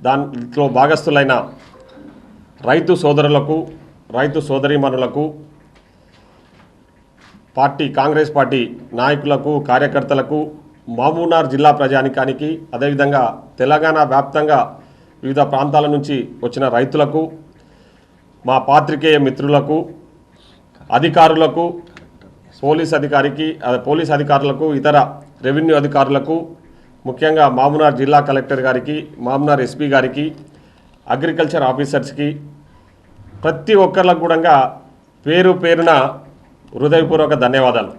దాంట్లో భాగస్థులైన రైతు సోదరులకు రైతు సోదరీమణులకు పార్టీ కాంగ్రెస్ పార్టీ నాయకులకు కార్యకర్తలకు మామూనార్ జిల్లా ప్రజానికానికి అదేవిధంగా తెలంగాణ వ్యాప్తంగా వివిధ ప్రాంతాల నుంచి వచ్చిన రైతులకు మా పాత్రికేయ మిత్రులకు అధికారులకు పోలీస్ అధికారికి పోలీస్ అధికారులకు ఇతర రెవెన్యూ అధికారులకు ముఖ్యంగా మామునార్ జిల్లా కలెక్టర్ గారికి మామునార్ ఎస్పీ గారికి అగ్రికల్చర్ ఆఫీసర్స్కి ప్రతి ఒక్కరికి కూడా పేరు పేరున హృదయపూర్వక ధన్యవాదాలు.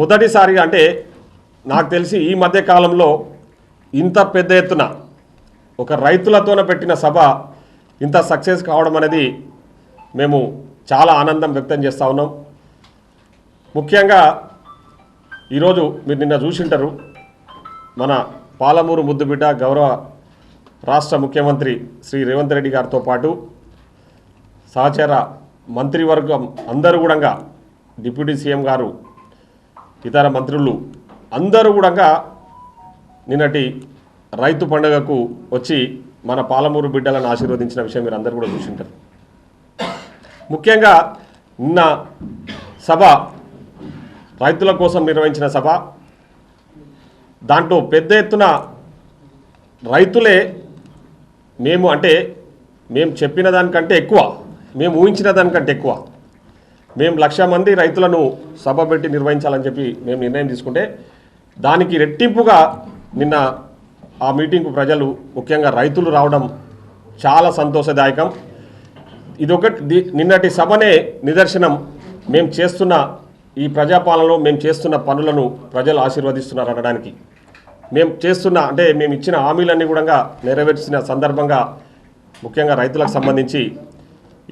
మొదటిసారి అంటే నాకు తెలిసి ఈ మధ్య కాలంలో ఇంత పెద్ద ఎత్తున ఒక రైతులతోన పెట్టిన సభ ఇంత సక్సెస్ కావడం అనేది మేము చాలా ఆనందం వ్యక్తం చేస్తూ ఉన్నాం. ముఖ్యంగా ఈరోజు మీరు నిన్న చూసింటారు మన పాలమూరు ముద్దుబిడ్డ గౌరవ రాష్ట్ర ముఖ్యమంత్రి శ్రీ రేవంత్ రెడ్డి గారితో పాటు సహచర మంత్రివర్గం అందరూ కూడా డిప్యూటీ సీఎం గారు ఇతర మంత్రులు అందరూ కూడా నిన్నటి రైతు పండుగకు వచ్చి మన పాలమూరు బిడ్డలను ఆశీర్వదించిన విషయం మీరు అందరూ కూడా చూసింటారు. ముఖ్యంగా నిన్న సభ రైతుల కోసం నిర్వహించిన సభ దాంట్లో పెద్ద ఎత్తున రైతులే మేము అంటే మేము చెప్పిన దానికంటే ఎక్కువ మేము ఊహించిన దానికంటే ఎక్కువ. మేము లక్ష మంది రైతులను సభ పెట్టి నిర్వహించాలని చెప్పి మేము నిర్ణయం తీసుకుంటే దానికి రెట్టింపుగా నిన్న ఆ మీటింగ్కు ప్రజలు ముఖ్యంగా రైతులు రావడం చాలా సంతోషదాయకం. ఇదొకటి నిన్నటి సభనే నిదర్శనం. మేము చేస్తున్న ఈ ప్రజాపాలనలో మేము చేస్తున్న పనులను ప్రజలు ఆశీర్వదిస్తున్నారు అనడానికి. మేము చేస్తున్న అంటే మేము ఇచ్చిన హామీలన్నీ కూడా నెరవేర్చిన సందర్భంగా ముఖ్యంగా రైతులకు సంబంధించి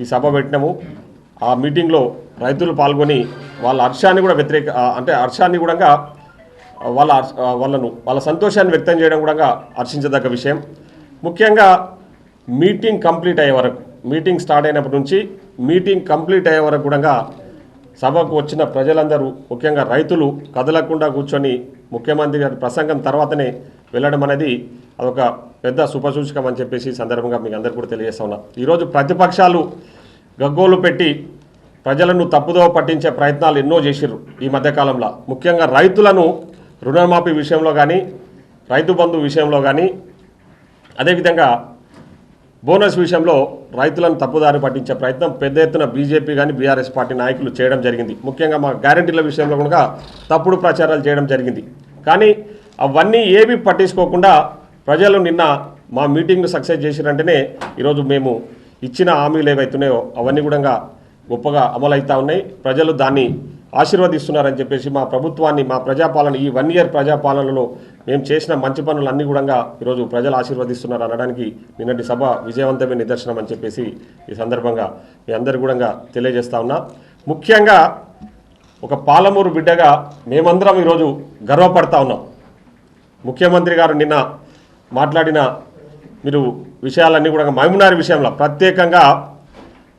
ఈ సభ పెట్టినాము. ఆ మీటింగ్లో రైతులు పాల్గొని వాళ్ళ హర్షాన్ని కూడా వ్యతిరేక అంటే హర్షాన్ని కూడా వాళ్ళ వాళ్ళను వాళ్ళ సంతోషాన్ని వ్యక్తం చేయడం కూడా హర్షించదగ్గ విషయం. ముఖ్యంగా మీటింగ్ కంప్లీట్ అయ్యే వరకు మీటింగ్ స్టార్ట్ అయినప్పటి నుంచి మీటింగ్ కంప్లీట్ అయ్యే వరకు కూడా సభకు వచ్చిన ప్రజలందరూ ముఖ్యంగా రైతులు కదలకుండా కూర్చొని ముఖ్యమంత్రి గారి ప్రసంగం తర్వాతనే వెళ్ళడం అనేది అదొక పెద్ద శుభసూచకం అని చెప్పేసి సందర్భంగా మీకు అందరికీ కూడా తెలియజేస్తా ఉన్నా. ఈరోజు ప్రతిపక్షాలు గగ్గోలు పెట్టి ప్రజలను తప్పుదోవ పట్టించే ప్రయత్నాలు ఎన్నో చేసిర్రు ఈ మధ్యకాలంలో. ముఖ్యంగా రైతులను రుణమాఫీ విషయంలో కానీ రైతు బంధు విషయంలో కానీ అదేవిధంగా బోనస్ విషయంలో రైతులను తప్పుదారి పట్టించే ప్రయత్నం పెద్ద ఎత్తున బీజేపీ కానీ బీఆర్ఎస్ పార్టీ నాయకులు చేయడం జరిగింది. ముఖ్యంగా మా గ్యారంటీల విషయంలో కూడా తప్పుడు ప్రచారాలు చేయడం జరిగింది. కానీ అవన్నీ ఏవి పట్టించుకోకుండా ప్రజలు నిన్న మా మీటింగ్ను సక్సెస్ చేసినంటేనే ఈరోజు మేము ఇచ్చిన హామీలు ఏవైతున్నాయో అవన్నీ కూడా గొప్పగా అమలవుతా ఉన్నాయి. ప్రజలు దాన్ని ఆశీర్వదిస్తున్నారని చెప్పేసి మా ప్రభుత్వాన్ని మా ప్రజాపాలన ఈ వన్ ఇయర్ ప్రజాపాలనలో మేము చేసిన మంచి పనులన్నీ కూడా ఈరోజు ప్రజలు ఆశీర్వదిస్తున్నారు అనడానికి నిన్నటి సభ విజయవంతమైన నిదర్శనం అని చెప్పేసి ఈ సందర్భంగా మీ అందరు కూడా తెలియజేస్తా ఉన్నా. ముఖ్యంగా ఒక పాలమూరు బిడ్డగా మేమందరం ఈరోజు గర్వపడతా ఉన్నాం. ముఖ్యమంత్రి గారు నిన్న మాట్లాడిన మీరు విషయాలన్నీ కూడా మహబూబ్నగర్ విషయంలో ప్రత్యేకంగా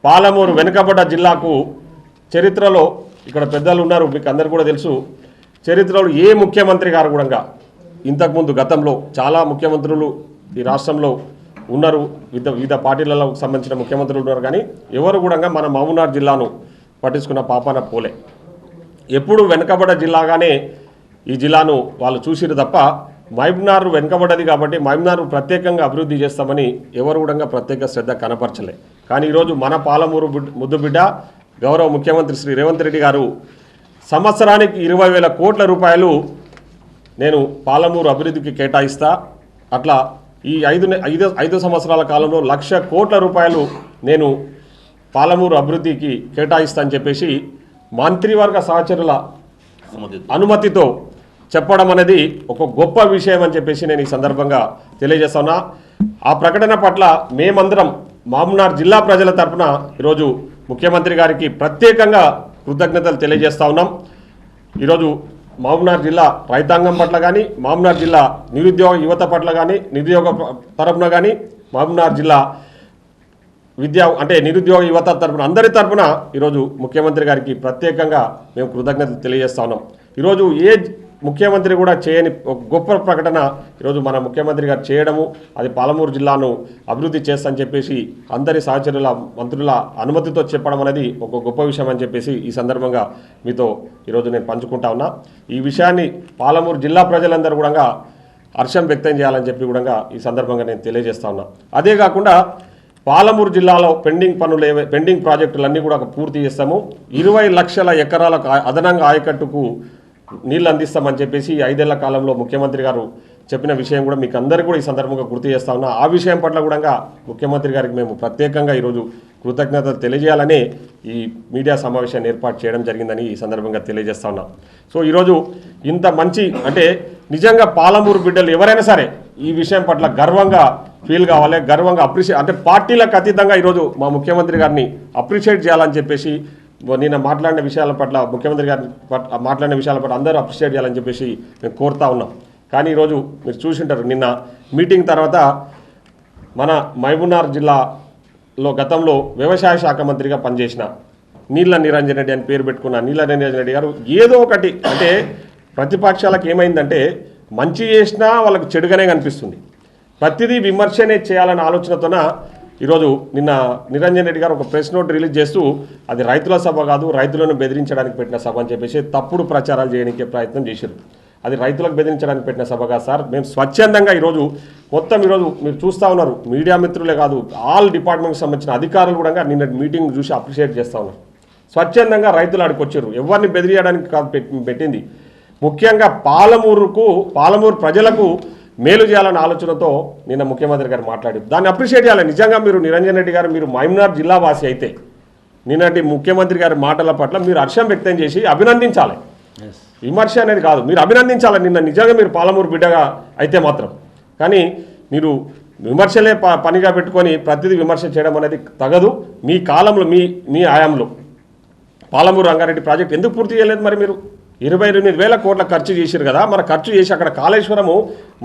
పాలమూరు వెనుకబడ్డ జిల్లాకు చరిత్రలో ఇక్కడ పెద్దలు ఉన్నారు మీకు అందరు కూడా తెలుసు. చరిత్రలో ఏ ముఖ్యమంత్రి గారు కూడా ఇంతకుముందు గతంలో చాలా ముఖ్యమంత్రులు ఈ రాష్ట్రంలో ఉన్నారు. వివిధ వివిధ పార్టీలలో సంబంధించిన ముఖ్యమంత్రులు ఉన్నారు. కానీ ఎవరు కూడా మన మహబూబ్నగర్ జిల్లాను పట్టించుకున్న పాపాన పోలే. ఎప్పుడు వెనుకబడ్డ జిల్లాగానే ఈ జిల్లాను వాళ్ళు చూసిరు తప్ప మహబూబ్నార్ వెనుకబడ్డది కాబట్టి మహబూబ్నార్ ప్రత్యేకంగా అభివృద్ధి చేస్తామని ఎవరు కూడా ప్రత్యేక శ్రద్ధ కనపరచలే. కానీ ఈరోజు మన పాలమూరు ముద్దుబిడ్డ గౌరవ ముఖ్యమంత్రి శ్రీ రేవంత్ రెడ్డి గారు సంవత్సరానికి ఇరవై వేల కోట్ల రూపాయలు నేను పాలమూరు అభివృద్ధికి కేటాయిస్తా. అట్లా ఈ ఐదు ఐదు ఐదు సంవత్సరాల కాలంలో లక్ష కోట్ల రూపాయలు నేను పాలమూరు అభివృద్ధికి కేటాయిస్తా అని చెప్పేసి మంత్రివర్గ సహచరుల అనుమతితో చెప్పడం అనేది ఒక గొప్ప విషయం అని చెప్పేసి నేను ఈ సందర్భంగా తెలియజేస్తున్నా. ఆ ప్రకటన పట్ల మేమందరం మామ్నార్ జిల్లా ప్రజల తరపున ఈరోజు ముఖ్యమంత్రి గారికి ప్రత్యేకంగా కృతజ్ఞతలు తెలియజేస్తా ఉన్నాం. ఈరోజు మామూనార్ జిల్లా రైతాంగం పట్ల కానీ మామూనార్ జిల్లా నిరుద్యోగ యువత పట్ల కానీ నిరుద్యోగ ప- తరపున కానీ మామూనార్ జిల్లా విద్యా అంటే నిరుద్యోగ యువత తరపున అందరి తరపున ఈరోజు ముఖ్యమంత్రి గారికి ప్రత్యేకంగా మేము కృతజ్ఞతలు తెలియజేస్తా ఉన్నాం. ఈరోజు ఏ ముఖ్యమంత్రి కూడా చేయని ఒక గొప్ప ప్రకటన ఈరోజు మన ముఖ్యమంత్రి గారు చేయడము అది పాలమూరు జిల్లాను అభివృద్ధి చేస్తని చెప్పేసి అందరి సహచరుల మంత్రుల అనుమతితో చెప్పడం అనేది ఒక గొప్ప విషయం అని చెప్పేసి ఈ సందర్భంగా మీతో ఈరోజు నేను పంచుకుంటా ఉన్నా. ఈ విషయాన్ని పాలమూరు జిల్లా ప్రజలందరూ కూడా హర్షం వ్యక్తం చేయాలని చెప్పి కూడా ఈ సందర్భంగా నేను తెలియజేస్తా ఉన్నా. అదే కాకుండా పాలమూరు జిల్లాలో పెండింగ్ పనులు ఏవై పెండింగ్ ప్రాజెక్టులన్నీ కూడా పూర్తి చేస్తాము. ఇరవై లక్షల ఎకరాలకు అదనంగా ఆయకట్టుకు నీళ్ళు అందిస్తామని చెప్పేసి ఐదేళ్ళ కాలంలో ముఖ్యమంత్రి గారు చెప్పిన విషయం కూడా మీకు అందరికీ కూడా ఈ సందర్భంగా గుర్తు చేస్తా ఉన్నా. ఆ విషయం పట్ల కూడా ముఖ్యమంత్రి గారికి మేము ప్రత్యేకంగా ఈరోజు కృతజ్ఞతలు తెలియజేయాలని ఈ మీడియా సమావేశాన్ని ఏర్పాటు చేయడం జరిగిందని ఈ సందర్భంగా తెలియజేస్తా ఉన్నాం. సో ఈరోజు ఇంత మంచి అంటే నిజంగా పాలమూరు బిడ్డలు ఎవరైనా సరే ఈ విషయం పట్ల గర్వంగా ఫీల్ కావాలి గర్వంగా అప్రిషియేట్ అంటే పార్టీలకు అతీతంగా ఈరోజు మా ముఖ్యమంత్రి గారిని అప్రిషియేట్ చేయాలని చెప్పేసి నిన్న మాట్లాడిన విషయాల పట్ల ముఖ్యమంత్రి గారి మాట్లాడిన విషయాల పట్ల అందరూ అప్రిషియేట్ చేయాలని చెప్పేసి మేము కోరుతా ఉన్నాం. కానీ ఈరోజు మీరు చూసింటారు నిన్న మీటింగ్ తర్వాత మన మహబూబ్నగర్ జిల్లాలో గతంలో వ్యవసాయ శాఖ మంత్రిగా పనిచేసిన నీళ్ళ నిరంజన్ రెడ్డి అని పేరు పెట్టుకున్న నీళ్ళ నిరంజన్ రెడ్డి గారు ఏదో ఒకటి అంటే ప్రతిపక్షాలకు ఏమైందంటే మంచి చేసినా వాళ్ళకు చెడుగానే కనిపిస్తుంది. ప్రతిదీ విమర్శనే చేయాలన్న ఆలోచనతోన ఈరోజు నిన్న నిరంజన్ రెడ్డి గారు ఒక ప్రెస్ నోట్ రిలీజ్ చేస్తూ అది రైతుల సభ కాదు రైతులను బెదిరించడానికి పెట్టిన సభ అని చెప్పేసి తప్పుడు ప్రచారాలు చేయడానికి ప్రయత్నం చేశారు. అది రైతులకు బెదిరించడానికి పెట్టిన సభ కాదు సార్. మేము స్వచ్ఛందంగా ఈరోజు మొత్తం ఈరోజు మీరు చూస్తూ ఉన్నారు. మీడియా మిత్రులే కాదు ఆల్ డిపార్ట్మెంట్కి సంబంధించిన అధికారులు కూడా నిన్న మీటింగ్ చూసి అప్రిషియేట్ చేస్తూ ఉన్నారు. స్వచ్ఛందంగా రైతులు ఆడికి వచ్చారు ఎవరిని బెదిరియడానికి కాదు పెట్టింది. ముఖ్యంగా పాలమూరుకు పాలమూరు ప్రజలకు మేలు చేయాలన్న ఆలోచనతో నిన్న ముఖ్యమంత్రి గారు మాట్లాడి దాన్ని అప్రిషియేట్ చేయాలి. నిజంగా మీరు నిరంజన్ రెడ్డి గారు మీరు మైమ్నార్ జిల్లా వాసి అయితే నిన్నటి ముఖ్యమంత్రి గారి మాటల పట్ల మీరు హర్షం వ్యక్తం చేసి అభినందించాలి. విమర్శ అనేది కాదు. మీరు అభినందించాలి. నిన్న నిజంగా మీరు పాలమూరు బిడ్డగా అయితే మాత్రం. కానీ మీరు విమర్శలే ప పనిగా పెట్టుకొని ప్రతిదీ విమర్శ చేయడం అనేది తగదు. మీ కాలంలో మీ మీ ఆయాంలో పాలమూరు రంగారెడ్డి ప్రాజెక్ట్ ఎందుకు పూర్తి చేయలేదు మరి మీరు? ఇరవై ఎనిమిది వేల కోట్ల ఖర్చు చేశారు కదా. మరి ఖర్చు చేసి అక్కడ కాళేశ్వరము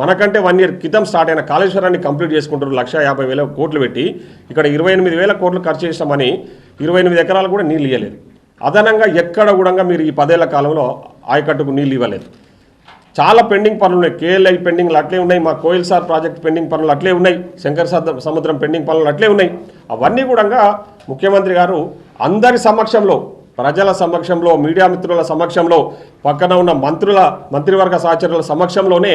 మనకంటే వన్ ఇయర్ క్రితం స్టార్ట్ అయిన కాళేశ్వరాన్ని కంప్లీట్ చేసుకుంటారు. లక్ష యాభై వేల కోట్లు పెట్టి ఇక్కడ ఇరవై ఎనిమిది వేల కోట్లు ఖర్చు చేసామని ఇరవై ఎనిమిది ఎకరాలు కూడా నీళ్ళు ఇవ్వలేదు అదనంగా ఎక్కడ కూడా మీరు ఈ పదేళ్ళ కాలంలో ఆయకట్టుకు నీళ్ళు ఇవ్వలేదు. చాలా పెండింగ్ పనులు ఉన్నాయి. కేఎల్ఐ పెండింగ్లు అట్లే ఉన్నాయి. మా కోయిల్ సార్ ప్రాజెక్ట్ పెండింగ్ పనులు అట్లే ఉన్నాయి. శంకర్ సముద్రం పెండింగ్ పనులు అట్లే ఉన్నాయి. అవన్నీ కూడా ముఖ్యమంత్రి గారు అందరి సమక్షంలో ప్రజల సమక్షంలో మీడియా మిత్రుల సమక్షంలో పక్కన ఉన్న మంత్రుల మంత్రివర్గ సహచరుల సమక్షంలోనే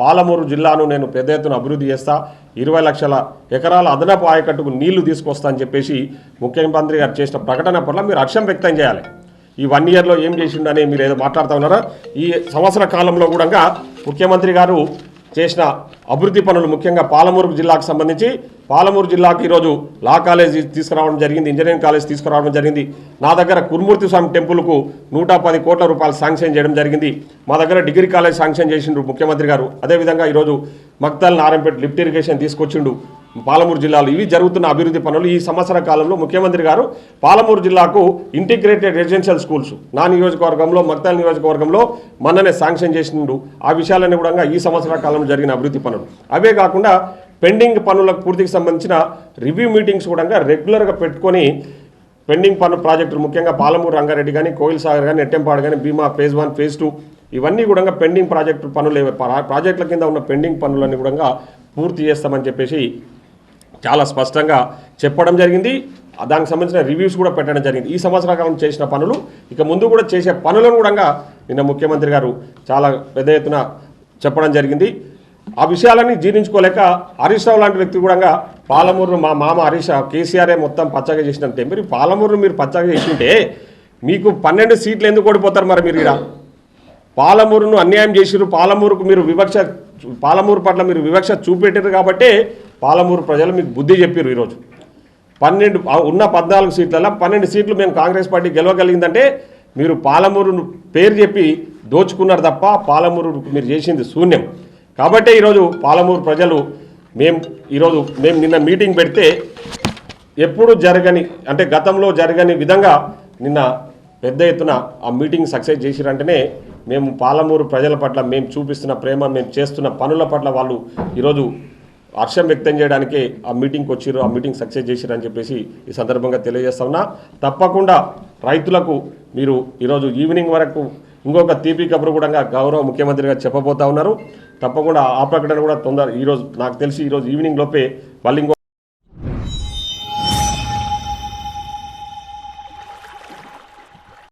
పాలమూరు జిల్లాను నేను పెద్ద ఎత్తున అభివృద్ధి చేస్తా. ఇరవై లక్షల ఎకరాల అదనపు ఆయకట్టుకు నీళ్ళు తీసుకొస్తా అని చెప్పేసి ముఖ్యమంత్రి గారు చేసిన ప్రకటన పట్ల మీరు హర్షం వ్యక్తం చేయాలి. ఈ వన్ ఇయర్లో ఏం చేసిండని మీరు ఏదో మాట్లాడుతూ ఉన్నారా? ఈ సంవత్సర కాలంలో కూడా ముఖ్యమంత్రి గారు చేసిన అభివృద్ధి పనులు ముఖ్యంగా పాలమూరు జిల్లాకు సంబంధించి పాలమూరు జిల్లాకు ఈరోజు లా కాలేజ్ తీసుకురావడం జరిగింది ఇంజనీరింగ్ కాలేజ్ తీసుకురావడం జరిగింది. నా దగ్గర కురుమూర్తి స్వామి టెంపుల్కు నూట పది కోట్ల రూపాయలు శాంక్షన్ చేయడం జరిగింది. మా దగ్గర డిగ్రీ కాలేజ్ శాంక్షన్ చేసిండ్రు ముఖ్యమంత్రి గారు. అదేవిధంగా ఈరోజు మక్తల్ నారాయణపేట లిఫ్ట్ ఇరిగేషన్ తీసుకొచ్చిండు పాలమూరు జిల్లాలో. ఇవి జరుగుతున్న అభివృద్ధి పనులు ఈ సంవత్సర కాలంలో ముఖ్యమంత్రి గారు పాలమూరు జిల్లాకు ఇంటిగ్రేటెడ్ రెసిడెన్షియల్ స్కూల్స్ నా నియోజకవర్గంలో మక్తల్ నియోజకవర్గంలో మననే శాంక్షన్ చేసిండు. ఆ విషయాలన్నీ కూడా ఈ సంవత్సర కాలంలో జరిగిన అభివృద్ధి పనులు. అవే కాకుండా పెండింగ్ పనులకు పూర్తికి సంబంధించిన రివ్యూ మీటింగ్స్ కూడా రెగ్యులర్గా పెట్టుకొని పెండింగ్ పనులు ప్రాజెక్టులు ముఖ్యంగా పాలమూరు రంగారెడ్డి కానీ కోయిల్ సాగర్ కానీ నెట్టెంపాడు కానీ Bhima phase one phase two ఇవన్నీ కూడా పెండింగ్ ప్రాజెక్టు పనులు. ప్రాజెక్టుల కింద ఉన్న పెండింగ్ పనులన్నీ కూడా పూర్తి చేస్తామని చెప్పేసి చాలా స్పష్టంగా చెప్పడం జరిగింది. దానికి సంబంధించిన రివ్యూస్ కూడా పెట్టడం జరిగింది. ఈ సంవత్సర కాలం చేసిన పనులు ఇక ముందు కూడా చేసే పనులను కూడా నిన్న ముఖ్యమంత్రి గారు చాలా పెద్ద ఎత్తున చెప్పడం జరిగింది. ఆ విషయాలన్నీ జీర్ణించుకోలేక హరీష్ రావు లాంటి వ్యక్తి కూడా పాలమూరును మా మామ హరీష్ కేసీఆరే కేసీఆర్ఏ మొత్తం పచ్చగా చేసినంటే మీరు పాలమూరును మీరు పచ్చగా చేసింటే మీకు పన్నెండు సీట్లు ఎందుకు ఓడిపోతారు మరి మీరు ఇక్కడ పాలమూరును అన్యాయం చేసిరు పాలమూరుకు మీరు వివక్ష పాలమూరు పట్ల మీరు వివక్ష చూపెట్టారు కాబట్టే పాలమూరు ప్రజలు మీకు బుద్ధి చెప్పారు ఈరోజు. పన్నెండు ఉన్న పద్నాలుగు సీట్లలో పన్నెండు సీట్లు మేము కాంగ్రెస్ పార్టీ గెలవగలిగిందంటే మీరు పాలమూరును పేరు చెప్పి దోచుకున్నారు తప్ప పాలమూరుకు మీరు చేసింది శూన్యం. కాబట్టే ఈరోజు పాలమూరు ప్రజలు మేము ఈరోజు మేము నిన్న మీటింగ్ పెడితే ఎప్పుడు జరగని అంటే గతంలో జరగని విధంగా నిన్న పెద్ద ఎత్తున ఆ మీటింగ్ సక్సెస్ చేసిరంటేనే మేము పాలమూరు ప్రజల పట్ల మేము చూపిస్తున్న ప్రేమ మేము చేస్తున్న పనుల పట్ల వాళ్ళు ఈరోజు హర్షం వ్యక్తం చేయడానికే ఆ మీటింగ్కి వచ్చిర్రు ఆ మీటింగ్ సక్సెస్ చేసిరని చెప్పేసి ఈ సందర్భంగా తెలియజేస్తా ఉన్నా. తప్పకుండా రైతులకు మీరు ఈరోజు ఈవినింగ్ వరకు ఇంకొక తీపి కబురు కూడా గౌరవ ముఖ్యమంత్రిగా చెప్పబోతా ఉన్నారు. తప్పకుండా ఆ ప్రకటన కూడా తొందర ఈరోజు నాకు తెలిసి ఈరోజు ఈవినింగ్ లోపే మళ్ళీ ఇంకో